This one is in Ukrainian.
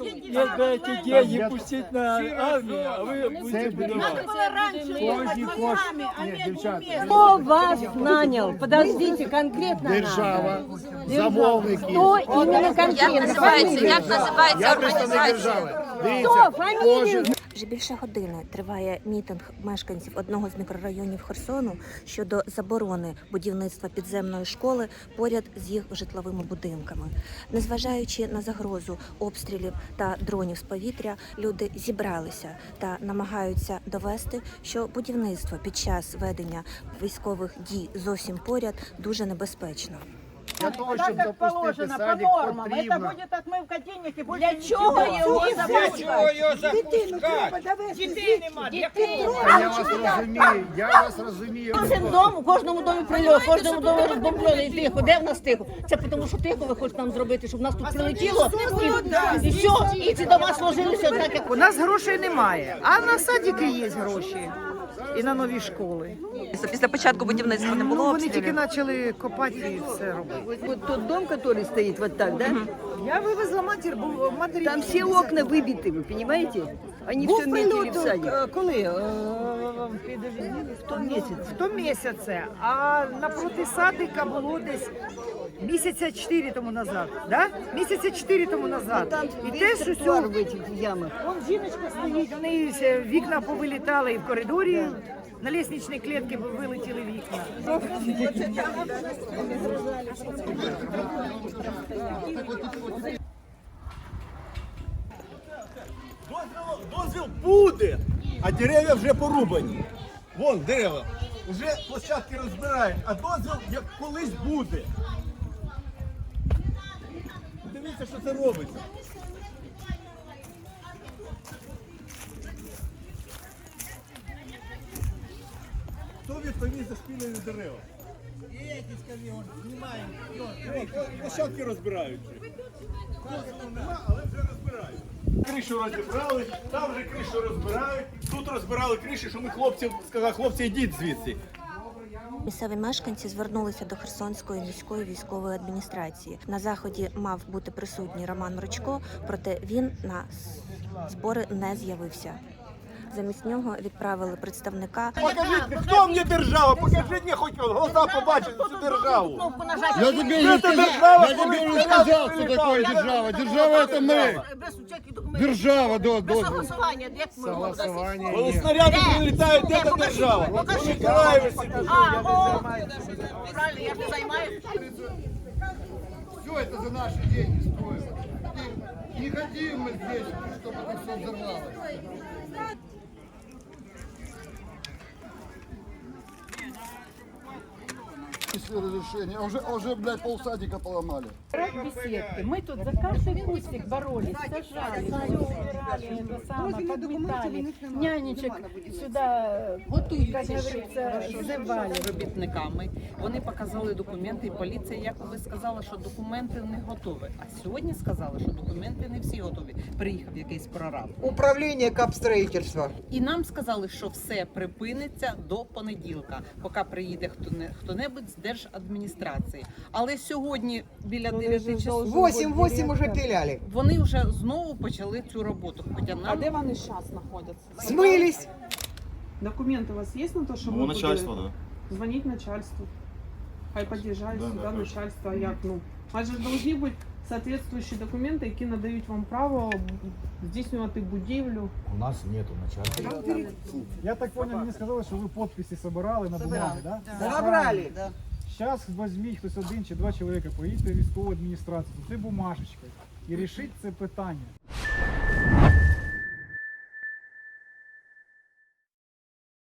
Нет, дайте деньги пустить на армию, а вы будете будовать. Кожні кошти. Ні, дівчата. Кто вас нанял? Подождите, конкретно Держава, замовники. Кто именно конкретно? називається, як називається Я представник організація? держави. Кто? Дивіться, кожен Вже більше години триває мітинг мешканців одного з мікрорайонів Херсону щодо заборони будівництва підземної школи поряд з їх житловими будинками. Незважаючи на загрозу обстрілів та дронів з повітря, люди зібралися та намагаються довести, що будівництво під час ведення військових дій зовсім поряд дуже небезпечно. Для того, Так щоб как запустити положено, по садик, нормам. Это потрібно. будет отмывка денег и больше Для чого його запускать? Дітей нема, для кого? Та Я вас розумію, я вас розумію. Кожен дом, у кожному домі прильот, кожному домі розбомблено і тихо. Де в нас тихо? Це тому, що тихо ви хочете нам зробити, щоб нас тут прилетіло і, і все, і ці дома сложилися так, як У нас грошей немає, а на садики є гроші І на нові школи. Після початку будівництва не було Вони тільки почали копати і все робити. Вот тот дом, который стоит вот так, да? Я вивезла матір, бо матері... Там все окна выбиты, вы понимаете? Они все метили в садик. Коли? В тому місяці. В тому місяці. А напроти садика було десь місяця чотири тому назад. Да? Місяця чотири тому назад. І те, що Тротуар сьогодні... в этих ямах. Вон жіночка стоїть, в неї ще вікна повилітали і в коридорі. На лестничній клітці вилетіли вікна. Дозвіл, дозвіл буде, а дерев'я вже порубані. Вон дерева. Вже площадки розбирають, а дозвіл як колись буде. Дивіться, що це робиться. Хто відповість за спільні дерева? Площадки розбирають. Але вже розбирають. Кришу розібрали, там вже кришу розбирають. Тут розбирали криші, що ми хлопців сказали, хлопці, йдіть звідси. Місцеві мешканці звернулися до Херсонської міської військової адміністрації. На заході мав бути присутній Роман Мрочко, проте він на збори не з'явився. Замість нього відправили представника. Покажіть, хто мені держава? Покажіть мені хоч глаза побачити цю державу. кнопку нажати. Я тебе не сказал- я тебе не сказал, что такое держава. Держава это мы. Без всяких документів. Держава, до, Без до. согласування, як ми можемо Согласование Коли нет. снаряди прилітають, де та держава? Покажіть. Миколаїв собі. А, о, правильно, я ж не займаюся. Все это за наши деньги строим. И не хотим мы здесь, чтобы это все взорвалось. Если разрешение, а уже, а уже, блядь, полсадика поломали беседки. Мы тут за каждый кустик боролись, сажали, все убирали, это самое, подметали, нянечек сюда, как говорится, зазывали. робітниками. Вони показали документи, і поліція якоби сказала, що документи не готові. А сьогодні сказали, що документи не всі готові. Приїхав якийсь прораб. Управління капстроїтельства. І нам сказали, що все припиниться до понеділка, поки приїде хто не хто-небудь з держадміністрації. Але сьогодні біля 9 часов 8-8 уже пиляли. вони вже знову почали цю роботу. Хоча А нам де вони зараз знаходяться? Смылись. Документи у вас є на те, що Ну, начальство, да. Дзвоніть начальству. Хай під'їжджає Да, сюди да, начальство, а як, ну. Адже ж повинні бути соответствуючі документи, які надають вам право здійснювати будівлю. У нас нету начальства. Я так понял, мені сказали, що ви підписи собирали на бумагі, да? Забрали. Зараз візьміть хтось один чи два чоловіка, поїдьте в військову адміністрацію, це бумажечка і рішіть це питання.